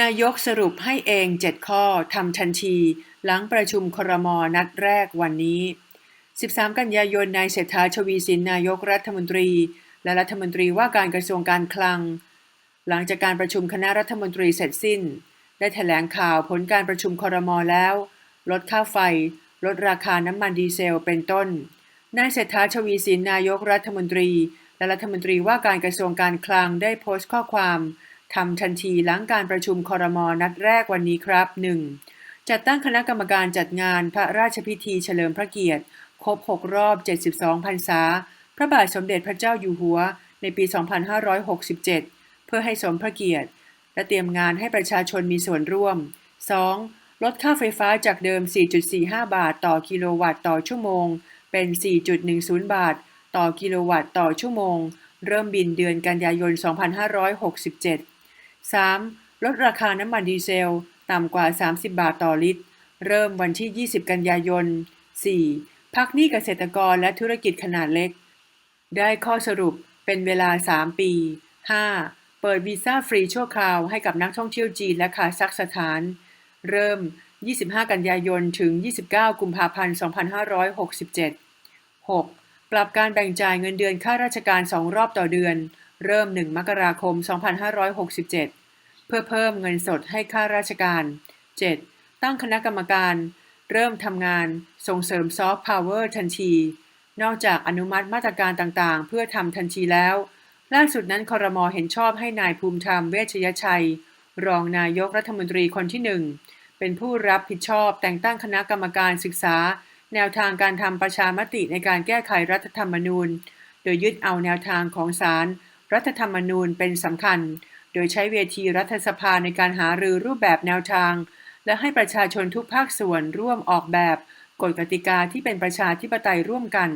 นายกสรุปให้เอง 7 ข้อทำทันที หลังประชุมครมนัดแรกวันนี้ 13 กันยายนนายเศรษฐาชวีสินนายกรัฐมนตรี และรัฐมนตรีว่าการกระทรวงการคลัง หลังจากการประชุมคณะรัฐมนตรีเสร็จสิ้น ได้แถลงข่าวผลการประชุมครมแล้ว ลดค่าไฟ ลดราคาน้ำมันดีเซลเป็นต้นนายเศรษฐาชวีสินนายกรัฐมนตรี และรัฐมนตรีว่าการกระทรวงการคลังได้โพสต์ข้อความ ทำทันทีหลังการประชุมคอรมอนัดแรกวันนี้ครับ 1. จัดตั้งคณะกรรมการจัดงานพระราชพิธีเฉลิมพระเกียรติ ครบ 6 รอบ 72 พรรษา พระบาทสมเด็จพระเจ้าอยู่หัว ในปี 2567 เพื่อให้สมพระเกียรติ และเตรียมงานให้ประชาชนมีส่วนร่วม 2. ลดค่าไฟฟ้าจากเดิม 4.45 บาทต่อกิโลวัตต์ต่อชั่วโมง เป็น 4.10 บาท ต่อกิโลวัตต์ต่อชั่วโมง เริ่มบินเดือนกันยายน 2567 3. ลดราคาน้ำมันดีเซล ต่ำกว่า 30 บาทต่อลิตร เริ่มวันที่ 20 กันยายน 4. พักหนี้เกษตรกรและธุรกิจขนาดเล็ก ได้ข้อสรุปเป็นเวลา 3 ปี 5. เปิดวีซ่าฟรีชั่วคราวให้กับนักท่องเที่ยวจีนและคาซัคสถาน เริ่ม 25 กันยายน ถึง 29 กุมภาพันธ์ 2567 6. ปรับการแบ่งจ่ายเงินเดือนข้าราชการ 2 รอบต่อเดือน เริ่ม 1 มกราคม 2567 เพื่อเพิ่มเงินสดให้ข้าราชการ 7. ตั้งคณะกรรมการ เริ่มทำงานส่งเสริมซอฟต์พาวเวอร์ทันที นอกจากอนุมัติมาตรการต่างๆ เพื่อทำทันทีแล้ว ล่าสุดนั้นคอรมอเห็นชอบให้นายภูมิธรรมเวชยชัย รองนายกรัฐมนตรีคนที่หนึ่งเป็นผู้รับผิดชอบแต่งตั้งคณะกรรมการศึกษา แนวทางการทำประชามติในการแก้ไขรัฐธรรมนูญ โดยยึดเอาแนวทางของศาล รัฐธรรมนูญเป็นสำคัญ โดยใช้เวทีรัฐสภาในการหารือรูปแบบแนวทาง และให้ประชาชนทุกภาคส่วนร่วมออกแบบกฎกติกาที่เป็นประชาธิปไตยร่วมกัน